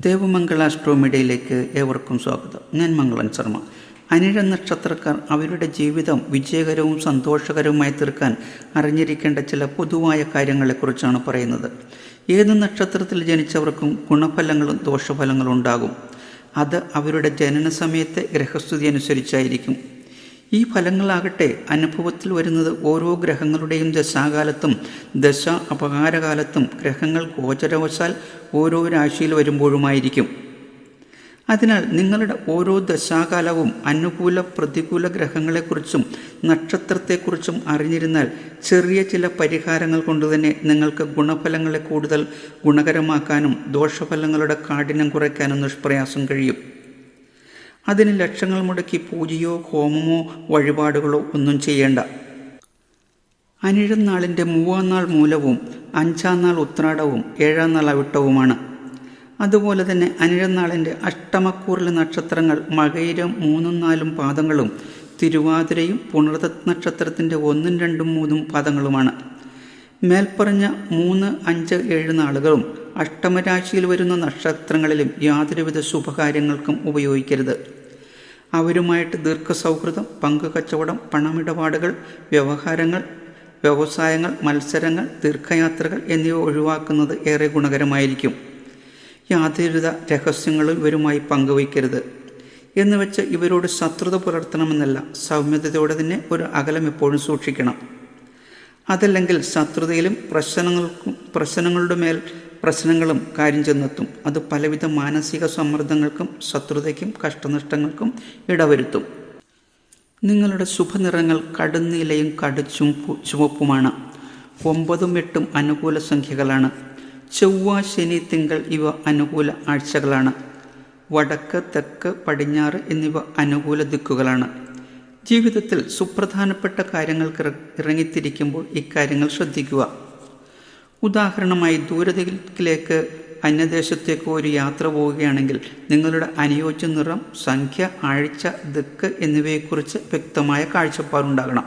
ദേവമംഗള അസ്ട്രോമീഡിയയിലേക്ക് ഏവർക്കും സ്വാഗതം. ഞാൻ മംഗളൻ ശർമ്മ. അനിഴ നക്ഷത്രക്കാർ അവരുടെ ജീവിതം വിജയകരവും സന്തോഷകരവുമായി തീർക്കാൻ അറിഞ്ഞിരിക്കേണ്ട ചില പൊതുവായ കാര്യങ്ങളെക്കുറിച്ചാണ് പറയുന്നത്. ഏത് നക്ഷത്രത്തിൽ ജനിച്ചവർക്കും ഗുണഫലങ്ങളും ദോഷഫലങ്ങളും ഉണ്ടാകും. അത് അവരുടെ ജനന സമയത്തെ ഗ്രഹസ്ഥിതി അനുസരിച്ചായിരിക്കും. ഈ ഫലങ്ങളാകട്ടെ അനുഭവത്തിൽ വരുന്നത് ഓരോ ഗ്രഹങ്ങളുടെയും ദശാകാലത്തും ദശ അപകാരകാലത്തും ഗ്രഹങ്ങൾ ഗോചരവശാൽ ഓരോ രാശിയിൽ വരുമ്പോഴുമായിരിക്കും. അതിനാൽ നിങ്ങളുടെ ഓരോ ദശാകാലവും അനുകൂല പ്രതികൂല ഗ്രഹങ്ങളെക്കുറിച്ചും നക്ഷത്രത്തെക്കുറിച്ചും അറിഞ്ഞിരുന്നാൽ ചെറിയ ചില പരിഹാരങ്ങൾ കൊണ്ടുതന്നെ നിങ്ങൾക്ക് ഗുണഫലങ്ങളെ കൂടുതൽ ഗുണകരമാക്കാനും ദോഷഫലങ്ങളുടെ കാഠിന്യം കുറയ്ക്കാനും നിഷ്പ്രയാസം കഴിയും. അതിന് ലക്ഷങ്ങൾ മുടക്കി പൂജയോ ഹോമമോ വഴിപാടുകളോ ഒന്നും ചെയ്യേണ്ട. അനിഴം നാളിന്റെ മൂവാം നാൾ മൂലവും അഞ്ചാം നാൾ ഉത്രാടവും ഏഴാം നാൾ അവിട്ടവുമാണ്. അതുപോലെ തന്നെ അനിഴം നാളിന്റെ അഷ്ടമക്കൂറിലെ നക്ഷത്രങ്ങൾ മകയിരം മൂന്നും നാലും പാദങ്ങളും തിരുവാതിരയും പുണർത നക്ഷത്രത്തിന്റെ ഒന്നും രണ്ടും മൂന്നും പാദങ്ങളുമാണ്. മേൽപ്പറഞ്ഞ മൂന്ന് അഞ്ച് ഏഴ് നാളുകളും അഷ്ടമരാശിയിൽ വരുന്ന നക്ഷത്രങ്ങളിലും യാതൊരുവിധ ശുഭകാര്യങ്ങൾക്കും ഉപയോഗിക്കരുത്. അവരുമായിട്ട് ദീർഘസൗഹൃദം പങ്കുകച്ചവടം പണമിടപാടുകൾ വ്യവഹാരങ്ങൾ വ്യവസായങ്ങൾ മത്സരങ്ങൾ ദീർഘയാത്രകൾ എന്നിവ ഒഴിവാക്കുന്നത് ഏറെ ഗുണകരമായിരിക്കും. യാതൊരുവിധ രഹസ്യങ്ങളും ഇവരുമായി പങ്കുവയ്ക്കരുത്. എന്നുവെച്ച് ഇവരോട് ശത്രുത പുലർത്തണമെന്നല്ല സൗമ്യതയോടെ തന്നെ ഒരു അകലം എപ്പോഴും സൂക്ഷിക്കണം. അതല്ലെങ്കിൽ ശത്രുതയിലും പ്രശ്നങ്ങൾക്കും പ്രശ്നങ്ങളുടെ മേൽ പ്രശ്നങ്ങളും കാര്യം ചെന്നെത്തും. അത് പലവിധ മാനസിക സമ്മർദ്ദങ്ങൾക്കും ശത്രുതയ്ക്കും കഷ്ടനഷ്ടങ്ങൾക്കും ഇടവരുത്തും. നിങ്ങളുടെ ശുഭനിറങ്ങൾ കടുന്നിലയും കടിച്ചും ചുവപ്പുമാണ്. ഒമ്പതും എട്ടും അനുകൂല സംഖ്യകളാണ്. ചൊവ്വ ശനി തിങ്കൾ ഇവ അനുകൂല ആഴ്ചകളാണ്. വടക്ക് തെക്ക് പടിഞ്ഞാറ് എന്നിവ അനുകൂല ദിക്കുകളാണ്. ജീവിതത്തിൽ സുപ്രധാനപ്പെട്ട കാര്യങ്ങൾക്ക് ഇറങ്ങിത്തിരിക്കുമ്പോൾ ഇക്കാര്യങ്ങൾ ശ്രദ്ധിക്കുക. ഉദാഹരണമായി ദൂരതയിലേക്ക് അന്യദേശത്തേക്കോ ഒരു യാത്ര പോവുകയാണെങ്കിൽ നിങ്ങളുടെ അനുയോജ്യ നിറം സംഖ്യ ആഴ്ച ദിക്ക് എന്നിവയെക്കുറിച്ച് വ്യക്തമായ കാഴ്ചപ്പാടുണ്ടാകണം.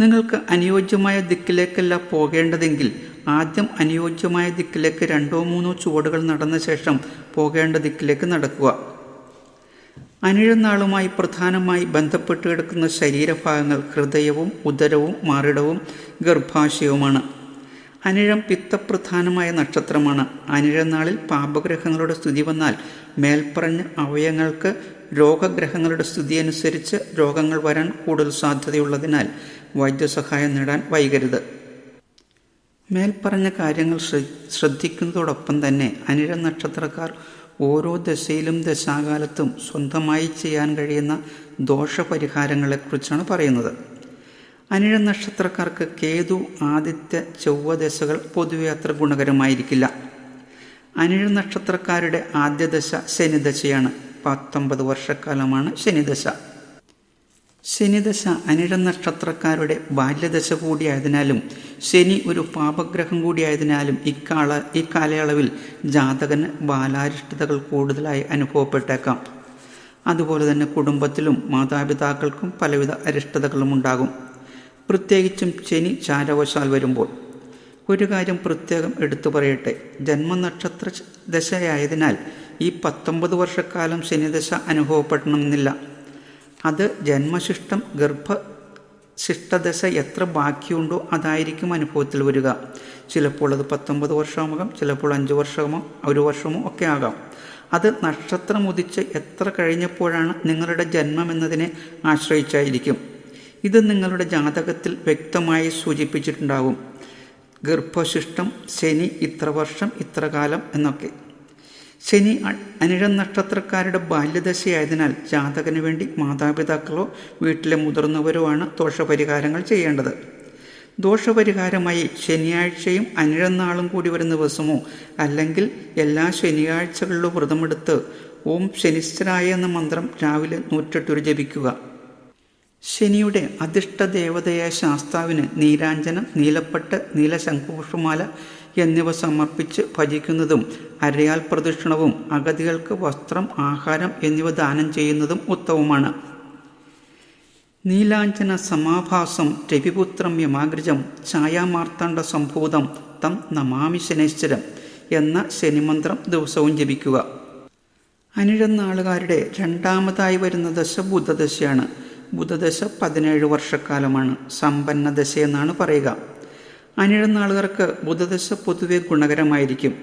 നിങ്ങൾക്ക് അനുയോജ്യമായ ദിക്കിലേക്കല്ല പോകേണ്ടതെങ്കിൽ ആദ്യം അനുയോജ്യമായ ദിക്കിലേക്ക് രണ്ടോ മൂന്നോ ചുവടുകൾ നടന്ന ശേഷം പോകേണ്ട ദിക്കിലേക്ക് നടക്കുക. അനിഴനാളുമായി പ്രധാനമായി ബന്ധപ്പെട്ട് കിടക്കുന്ന ശരീരഭാഗങ്ങൾ ഹൃദയവും ഉദരവും മാറിടവും ഗർഭാശയവുമാണ്. അനിഴം പിത്തപ്രധാനമായ നക്ഷത്രമാണ്. അനിഴനാളിൽ പാപഗ്രഹങ്ങളുടെ സ്തുതി വന്നാൽ മേൽപ്പറഞ്ഞ അവയങ്ങൾക്ക് രോഗഗ്രഹങ്ങളുടെ സ്തുതി അനുസരിച്ച് രോഗങ്ങൾ വരാൻ കൂടുതൽ സാധ്യതയുള്ളതിനാൽ വൈദ്യസഹായം നേടാൻ വൈകരുത്. മേൽപ്പറഞ്ഞ കാര്യങ്ങൾ ശ്രദ്ധിക്കുന്നതോടൊപ്പം തന്നെ അനിഴ നക്ഷത്രക്കാർ ഓരോ ദശയിലും ദശാകാലത്തും സ്വന്തമായി ചെയ്യാൻ കഴിയുന്ന ദോഷപരിഹാരങ്ങളെക്കുറിച്ചാണ് പറയുന്നത്. അനിഴ നക്ഷത്രക്കാർക്ക് കേതു ആദിത്യ ചൊവ്വ ദശകൾ പൊതുവെ അത്ര ഗുണകരമായിരിക്കില്ല. അനിഴ നക്ഷത്രക്കാരുടെ ആദ്യ ദശ ശനിദശയാണ്. പത്തൊമ്പത് വർഷക്കാലമാണ് ശനിദശ. ശനിദശ അനിഴ നക്ഷത്രക്കാരുടെ ബാല്യദശ കൂടിയായതിനാലും ശനി ഒരു പാപഗ്രഹം കൂടിയായതിനാലും ഇക്കാല ഈ കാലയളവിൽ ജാതകന് ബാലാരിഷ്ടതകൾ കൂടുതലായി അനുഭവപ്പെട്ടേക്കാം. അതുപോലെ തന്നെ കുടുംബത്തിലും മാതാപിതാക്കൾക്കും പലവിധ അരിഷ്ടതകളും ഉണ്ടാകും പ്രത്യേകിച്ചും ശനി ചാരവശാൽ വരുമ്പോൾ ഒരു കാര്യം പ്രത്യേകം എടുത്തു പറയട്ടെ. ജന്മനക്ഷത്ര ദശയായതിനാൽ ഈ പത്തൊമ്പത് വർഷക്കാലം ശനിദശ അനുഭവപ്പെടണമെന്നില്ല. അത് ജന്മശിഷ്ടം ഗർഭ ശിഷ്ടദശ എത്ര ബാക്കിയുണ്ടോ അതായിരിക്കും അനുഭവത്തിൽ വരിക. ചിലപ്പോൾ അത് പത്തൊമ്പത് വർഷമാകാം ചിലപ്പോൾ അഞ്ച് വർഷമോ ഒരു വർഷമോ ഒക്കെ ആകാം. അത് നക്ഷത്രം ഉദിച്ച് എത്ര കഴിഞ്ഞപ്പോഴാണ് നിങ്ങളുടെ ജന്മം എന്നതിനെ ആശ്രയിച്ചായിരിക്കും. ഇത് നിങ്ങളുടെ ജാതകത്തിൽ വ്യക്തമായി സൂചിപ്പിച്ചിട്ടുണ്ടാകും. ഗർഭശിഷ്ടം ശനി ഇത്ര വർഷം ഇത്ര കാലം എന്നൊക്കെ. ശനി അനിഴം നക്ഷത്രക്കാരുടെ ബാല്യദശയായതിനാൽ ജാതകന് വേണ്ടി മാതാപിതാക്കളോ വീട്ടിലെ മുതിർന്നവരോ ആണ് ദോഷപരിഹാരങ്ങൾ ചെയ്യേണ്ടത്. ദോഷപരിഹാരമായി ശനിയാഴ്ചയും അനിഴനാളും കൂടി വരുന്ന ദിവസമോ അല്ലെങ്കിൽ എല്ലാ ശനിയാഴ്ചകളിലും വ്രതമെടുത്ത് ഓം ശനിശ്ചരായ എന്ന മന്ത്രം രാവിലെ നൂറ്റെട്ടൊരു ജപിക്കുക. ശനിയുടെ അധിഷ്ഠ ദേവതയായ ശാസ്താവിന് നീരാഞ്ജനം നീലപ്പട്ട് നീലശംഖുപുഷ്പമാല എന്നിവ സമർപ്പിച്ച് ഭജിക്കുന്നതും അരയാൽ പ്രദക്ഷിണവും അഗതികൾക്ക് വസ്ത്രം ആഹാരം എന്നിവ ദാനം ചെയ്യുന്നതും ഉത്തമമാണ്. നീലാഞ്ജന സമാഭാസം രവിപുത്രം യമാഗ്രജം ഛായാമാർത്താണ്ഡ സംഭൂതം തം നമാമി ശനേശ്വരം എന്ന ശനിമന്ത്രം ദിവസവും ജപിക്കുക. അനിഴന്നാളുകാരുടെ രണ്ടാമതായി വരുന്ന ദശ ബുധദശ പതിനേഴ് വർഷക്കാലമാണ് സമ്പന്ന ദശ എന്നാണ് പറയുക അനിഴുന്നാളുകാർക്ക് ബുധദശ പൊതുവെ ഗുണകരമായിരിക്കും.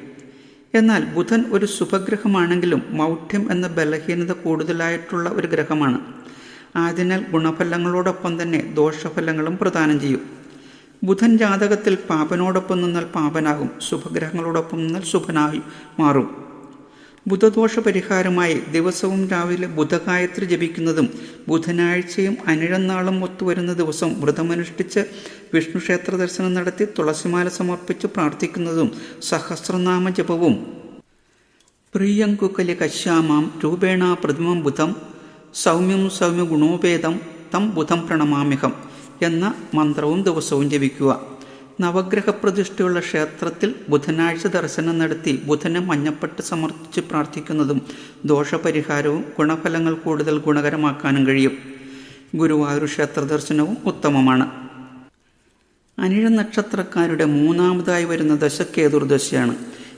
എന്നാൽ ബുധൻ ഒരു ശുഭഗ്രഹമാണെങ്കിലും മൗഢ്യം എന്ന ബലഹീനത കൂടുതലായിട്ടുള്ള ഒരു ഗ്രഹമാണ്. ആയതിനാൽ ഗുണഫലങ്ങളോടൊപ്പം തന്നെ ദോഷഫലങ്ങളും പ്രദാനം ചെയ്യും. ബുധൻ ജാതകത്തിൽ പാപനോടൊപ്പം നിന്നാൽ പാപനാകും ശുഭഗ്രഹങ്ങളോടൊപ്പം നിന്നാൽ ശുഭനായി മാറും. ബുധദോഷ പരിഹാരമായി ദിവസവും രാവിലെ ബുധഗായത്രി ജപിക്കുന്നതും ബുധനാഴ്ചയും അനിഴന്നാളും ഒത്തുവരുന്ന ദിവസം വ്രതമനുഷ്ഠിച്ച് വിഷ്ണു ക്ഷേത്ര ദർശനം നടത്തി തുളസിമാല സമർപ്പിച്ച് പ്രാർത്ഥിക്കുന്നതും സഹസ്രനാമ ജപവും. പ്രിയങ്കുക്കലി കശ്യാമാം രൂപേണ പ്രതിമം ബുധം. സൗമ്യം സൗമ്യ ഗുണോപേതം തം ബുധം പ്രണമാമ്യഹം എന്ന മന്ത്രവും ദിവസവും ജപിക്കുക. നവഗ്രഹ പ്രതിഷ്ഠയുള്ള ക്ഷേത്രത്തിൽ ബുധനാഴ്ച ദർശനം നടത്തി ബുധനെ മഞ്ഞപ്പെട്ട് സമർപ്പിച്ച് പ്രാർത്ഥിക്കുന്നതും ദോഷപരിഹാരവും ഗുണഫലങ്ങൾ കൂടുതൽ ഗുണകരമാക്കാനും കഴിയും. ഗുരുവായൂർ ക്ഷേത്ര ദർശനവും ഉത്തമമാണ്. അനിഴ നക്ഷത്രക്കാരുടെ മൂന്നാമതായി വരുന്ന ദശ കേതുർദശയാണ്.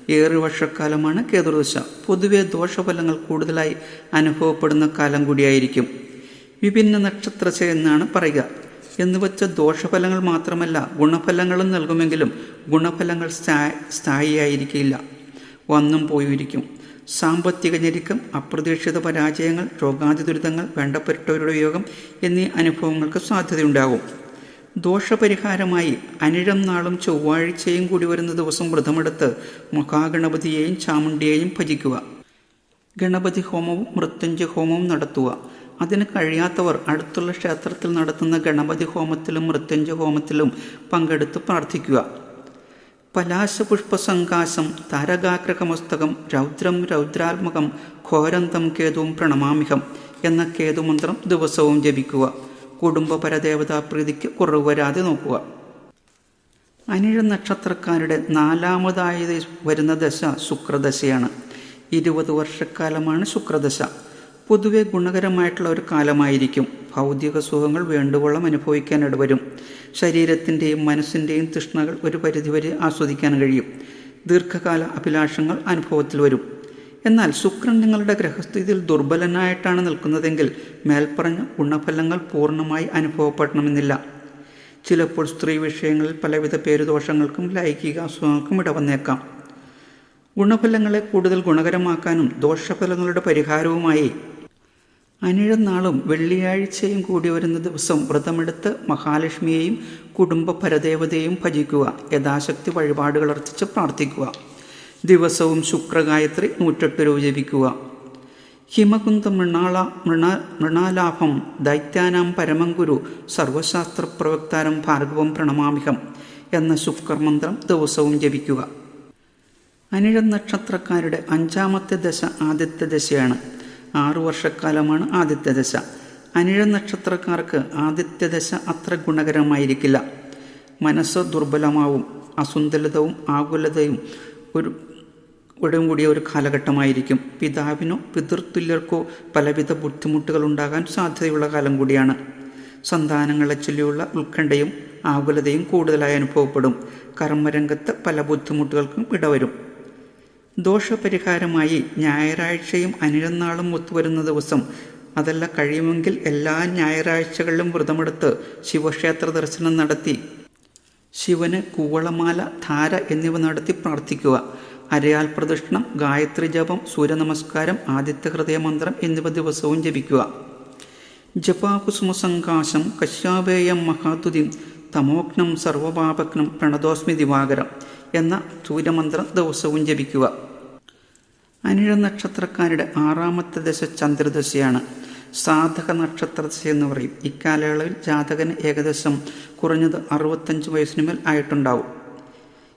ഏറു വർഷക്കാലമാണ് കേതുർദശ. പൊതുവെ ദോഷഫലങ്ങൾ കൂടുതലായി അനുഭവപ്പെടുന്ന കാലം കൂടിയായിരിക്കും. വിഭിന്ന നക്ഷത്രശ എന്നാണ് പറയുക. എന്നുവച്ച ദോഷഫലങ്ങൾ മാത്രമല്ല ഗുണഫലങ്ങളും നൽകുമെങ്കിലും ഗുണഫലങ്ങൾ സ്ഥായിയായിരിക്കില്ല. വന്നും പോയിരിക്കും. സാമ്പത്തിക ഞെരുക്കം അപ്രതീക്ഷിത പരാജയങ്ങൾ രോഗാതി ദുരിതങ്ങൾ വേണ്ടപ്പെട്ടവരുടെ യോഗം എന്നീ അനുഭവങ്ങൾക്ക് സാധ്യതയുണ്ടാകും. ദോഷപരിഹാരമായി അനിഴം നാളും ചൊവ്വാഴ്ചയും കൂടി വരുന്ന ദിവസം വ്രതമെടുത്ത് മഹാഗണപതിയെയും ചാമുണ്ടിയെയും ഭജിക്കുക. ഗണപതി ഹോമവും മൃത്യുഞ്ജ ഹോമവും നടത്തുക. അതിന് കഴിയാത്തവർ അടുത്തുള്ള ക്ഷേത്രത്തിൽ നടത്തുന്ന ഗണപതി ഹോമത്തിലും മൃത്യുഞ്ജ ഹോമത്തിലും പങ്കെടുത്ത് പ്രാർത്ഥിക്കുക. പലാശപുഷ്പസങ്കാശം താരകാഗ്രഹമസ്തകം രൗദ്രം രൗദ്രാത്മകം ഘോരന്തം കേതുവും പ്രണമാമിഹം എന്ന കേതുമന്ത്രം ദിവസവും ജപിക്കുക. കുടുംബ പരദേവതാ പ്രീതിക്ക് കുറവ് വരാതെ നോക്കുക. അനിഴ നക്ഷത്രക്കാരുടെ നാലാമതായി വരുന്ന ദശ ശുക്രദശയാണ്. ഇരുപത് വർഷക്കാലമാണ് ശുക്രദശ. പൊതുവെ ഗുണകരമായിട്ടുള്ള ഒരു കാലമായിരിക്കും. ഭൗതിക സുഖങ്ങൾ വേണ്ടുവോളം അനുഭവിക്കാൻ ഇടവരും. ശരീരത്തിന്റെയും മനസ്സിന്റെയും തൃഷ്ണകൾ ഒരു പരിധിവരെ ആസ്വദിക്കാൻ കഴിയും. ദീർഘകാല അഭിലാഷങ്ങൾ അനുഭവത്തിൽ വരും. എന്നാൽ ശുക്രൻ നിങ്ങളുടെ ഗ്രഹസ്ഥിതിയിൽ ദുർബലനായിട്ടാണ് നിൽക്കുന്നതെങ്കിൽ മേൽപ്പറഞ്ഞ ഗുണഫലങ്ങൾ പൂർണമായി അനുഭവപ്പെടണമെന്നില്ല. ചിലപ്പോൾ സ്ത്രീ വിഷയങ്ങളിൽ പലവിധ പേരുദോഷങ്ങൾക്കും ലൈംഗിക അസുഖങ്ങൾക്കും ഇടവന്നേക്കാം. ഗുണഫലങ്ങളെ കൂടുതൽ ഗുണകരമാക്കാനും ദോഷഫലങ്ങളുടെ പരിഹാരവുമായി അനിഴനാളും വെള്ളിയാഴ്ചയും കൂടി വരുന്ന ദിവസം വ്രതമെടുത്ത് മഹാലക്ഷ്മിയെയും കുടുംബ പരദേവതയെയും ഭജിക്കുക യഥാശക്തി വഴിപാടുകൾ അർത്ഥിച്ച് പ്രാർത്ഥിക്കുക. ദിവസവും ശുക്രഗായത്രി നൂറ്റെട്ട് രൂപ ജപിക്കുക. ഹിമകുന്ത മൃണാള മൃണ മൃണാലാഭം ദൈത്യാനാം പരമംഗുരു സർവശാസ്ത്ര പ്രവക്താരം ഭാർഗവം പ്രണമാമിഹം എന്ന ശുക്രമന്ത്രം ദിവസവും ജപിക്കുക. അനിഴ നക്ഷത്രക്കാരുടെ അഞ്ചാമത്തെ ദശ ആദ്യത്തെ ദശയാണ്. ആറു വർഷക്കാലമാണ് ആദിത്യ ദശ. അനിഴ നക്ഷത്രക്കാർക്ക് ആദിത്യ ദശ അത്ര ഗുണകരമായിരിക്കില്ല. മനസ്സ് ദുർബലമാവും അസുന്തലതവും ആകുലതയും ഒരു ഉടൻ കൂടിയ ഒരു കാലഘട്ടമായിരിക്കും. പിതാവിനോ പിതൃതുല്യർക്കോ പലവിധ ബുദ്ധിമുട്ടുകൾ ഉണ്ടാകാൻ സാധ്യതയുള്ള കാലം കൂടിയാണ്. സന്താനങ്ങളെ ചൊല്ലിയുള്ള ഉത്കണ്ഠയും ആകുലതയും കൂടുതലായി അനുഭവപ്പെടും. കർമ്മരംഗത്ത് പല ബുദ്ധിമുട്ടുകൾക്കും ഇടവരും. ദോഷപരിഹാരമായി ഞായറാഴ്ചയും അനിഴനാളും ഒത്തുവരുന്ന ദിവസം. അതല്ല കഴിയുമെങ്കിൽ എല്ലാ ഞായറാഴ്ചകളിലും വ്രതമെടുത്ത് ശിവക്ഷേത്ര ദർശനം നടത്തി. ശിവന് കൂവളമാല ധാര എന്നിവ നടത്തി പ്രാർത്ഥിക്കുക. അരയാൽ പ്രദക്ഷിണം ഗായത്രി ജപം സൂര്യനമസ്കാരം ആദിത്യ ഹൃദയമന്ത്രം എന്നിവ ദിവസവും ജപിക്കുക. ജപാകുസുമസങ്കാശം കശ്യാപേയം മഹാതുതിം തമോഗ്നം സർവപാപഗ്നം പ്രണതോസ്മി ദിവാകരം. എന്ന സൂര്യമന്ത്രം ദിവസവും ജപിക്കുക. അനിഴ നക്ഷത്രക്കാരുടെ ആറാമത്തെ ദശ ചന്ദ്രദശയാണ്. സാധക നക്ഷത്രദശ എന്ന് പറയും. ഇക്കാലയളവിൽ ജാതകന് ഏകദേശം കുറഞ്ഞത് അറുപത്തഞ്ച് വയസ്സിനുമേൽ ആയിട്ടുണ്ടാവും.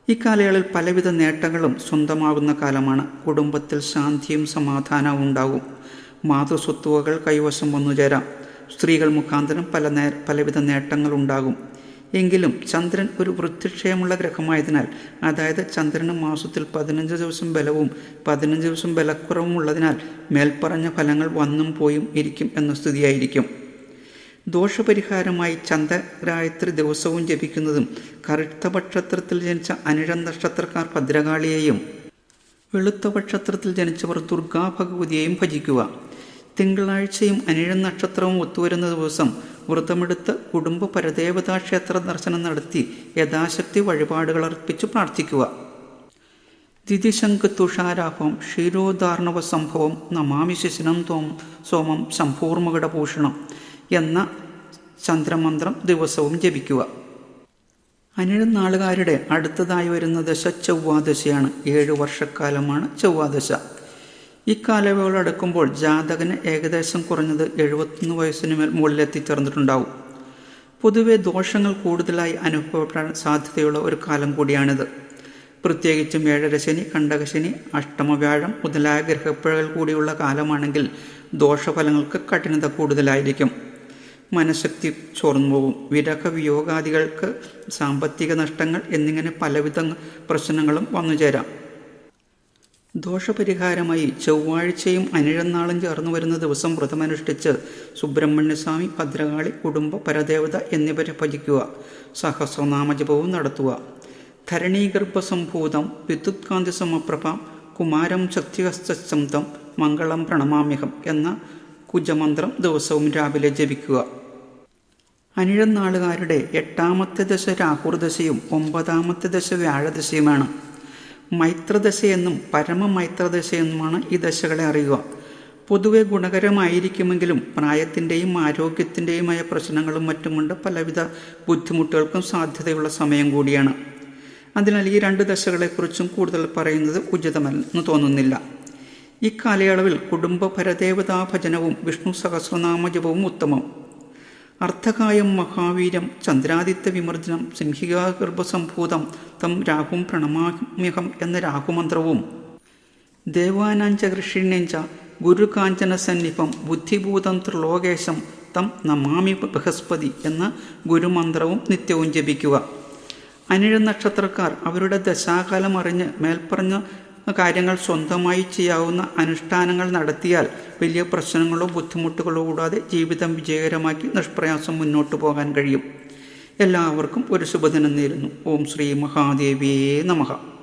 ഇക്കാലയളവിൽ കാലയളവിൽ പലവിധ നേട്ടങ്ങളും സ്വന്തമാകുന്ന കാലമാണ്. കുടുംബത്തിൽ ശാന്തിയും സമാധാനവും ഉണ്ടാകും. മാതൃസ്വത്തുവകൾ കൈവശം വന്നു ചേരാം സ്ത്രീകൾ മുഖാന്തരം പല നേ പലവിധ നേട്ടങ്ങൾ ഉണ്ടാകും എങ്കിലും ചന്ദ്രൻ ഒരു വൃത്തിക്ഷയമുള്ള ഗ്രഹമായതിനാൽ അതായത് ചന്ദ്രന് മാസത്തിൽ പതിനഞ്ച് ദിവസം ബലവും പതിനഞ്ച് ദിവസം ബലക്കുറവും ഉള്ളതിനാൽ മേൽപ്പറഞ്ഞ ഫലങ്ങൾ വന്നും പോയും ഇരിക്കും എന്ന സ്ഥിതിയായിരിക്കും. ദോഷപരിഹാരമായി ചന്ദ്രഗായത്രി ദിവസവും ജപിക്കുന്നതും കറുത്ത ജനിച്ച അനിഴ നക്ഷത്രക്കാർ ഭദ്രകാളിയെയും വെളുത്ത ജനിച്ചവർ ദുർഗാഭഗവതിയെയും ഭജിക്കുക. തിങ്കളാഴ്ചയും അനിഴ നക്ഷത്രവും ഒത്തുവരുന്ന ദിവസം വ്രതമെടുത്ത് കുടുംബ പരദേവതാ ക്ഷേത്ര ദർശനം നടത്തി യഥാശക്തി വഴിപാടുകൾ അർപ്പിച്ച് പ്രാർത്ഥിക്കുക. ദിതിശങ്ക് തുഷാരാഭം ക്ഷീരോദാർണവ സംഭവം നമാമി ശിശിനം തോം സോമം ശംഭൂർമകടഭൂഷണം എന്ന ചന്ദ്രമന്ത്രം ദിവസവും ജപിക്കുക. അനിഴം നാളുകാരുടെ അടുത്തതായി വരുന്ന ദശ ചൊവ്വാദശയാണ്. ഏഴു വർഷക്കാലമാണ് ചൊവ്വാദശ. ഇക്കാലയളവോടടുക്കുമ്പോൾ ജാതകന് ഏകദേശം കുറഞ്ഞത് എഴുപത്തൊന്ന് വയസ്സിന് മേൽ മുകളിലെത്തിച്ചേർന്നിട്ടുണ്ടാവും പൊതുവെ ദോഷങ്ങൾ കൂടുതലായി അനുഭവപ്പെടാൻ സാധ്യതയുള്ള ഒരു കാലം കൂടിയാണിത്. പ്രത്യേകിച്ചും ഏഴരശനി കണ്ടകശനി അഷ്ടമവ്യാഴം മുതലായ ഗ്രഹപ്പിഴകൾ കൂടിയുള്ള കാലമാണെങ്കിൽ ദോഷഫലങ്ങൾക്ക് കഠിനത കൂടുതലായിരിക്കും. മനഃശക്തി ചോർന്നു പോകും. വിരഹ വിയോഗാദികൾക്ക് സാമ്പത്തിക നഷ്ടങ്ങൾ എന്നിങ്ങനെ പലവിധ പ്രശ്നങ്ങളും വന്നു ചേരാം ദോഷപരിഹാരമായി ചൊവ്വാഴ്ചയും അനിഴന്നാളും ചേർന്നു വരുന്ന ദിവസം വ്രതമനുഷ്ഠിച്ച് സുബ്രഹ്മണ്യസ്വാമി ഭദ്രകാളി കുടുംബ പരദേവത എന്നിവരെ ഭജിക്കുക സഹസ്രനാമജപവും നടത്തുക. ധരണീഗർഭസംഭൂതം വിദ്യുത്കാന്തി സമപ്രഭ കുമാരം ശക്തിഹസ്തശബ്ദം മംഗളം പ്രണമാമ്യഹം എന്ന കുജമന്ത്രം ദിവസവും രാവിലെ ജപിക്കുക. അനിഴം നാളുകാരുടെ എട്ടാമത്തെ ദശ രാഹുർദശയും ഒമ്പതാമത്തെ ദശ വ്യാഴദശയുമാണ്. മൈത്രദശയെന്നും പരമമൈത്രദശയെന്നുമാണ് ഈ ദശകളെ അറിയുക. പൊതുവെ ഗുണകരമായിരിക്കുമെങ്കിലും പ്രായത്തിന്റെയും ആരോഗ്യത്തിന്റെയുമായ പ്രശ്നങ്ങളും മറ്റും കൊണ്ട് പലവിധ ബുദ്ധിമുട്ടുകൾക്കും സാധ്യതയുള്ള സമയം കൂടിയാണ്. അതിനാൽ ഈ രണ്ട് ദശകളെക്കുറിച്ചും കൂടുതൽ പറയുന്നത് ഉചിതമല്ലെന്ന് തോന്നുന്നില്ല. ഈ കാലയളവിൽ കുടുംബ പരദേവതാ ഭജനവും വിഷ്ണു സഹസ്രനാമജപവും ഉത്തമം. അർത്ഥകായം മഹാവീരം ചന്ദ്രാദിത്യ വിമർജനം സിംഹികാഗർഭസംഭൂതം തം രാഹും പ്രണമാമ്യഹം എന്ന രാഹുമന്ത്രവും. ദേവാനാഞ്ച കൃഷിണ്യഞ്ച ഗുരുകാഞ്ചന സന്നിഭം ബുദ്ധിഭൂതം ത്രിലോകേശം തം നമാമി ബൃഹസ്പതി എന്ന ഗുരുമന്ത്രവും നിത്യവും ജപിക്കുക. അനിഴ നക്ഷത്രക്കാർ അവരുടെ ദശാകാലം അറിഞ്ഞ് മേൽപ്പറഞ്ഞ കാര്യങ്ങൾ സ്വന്തമായി ചെയ്യാവുന്ന അനുഷ്ഠാനങ്ങൾ നടത്തിയാൽ വലിയ പ്രശ്നങ്ങളോ ബുദ്ധിമുട്ടുകളോ കൂടാതെ ജീവിതം വിജയകരമാക്കി നിഷ്പ്രയാസം മുന്നോട്ട് പോകാൻ കഴിയും. എല്ലാവർക്കും ഒരു ശുഭദിനം നേരുന്നു. ഓം ശ്രീ മഹാദേവിയേ നമഃ.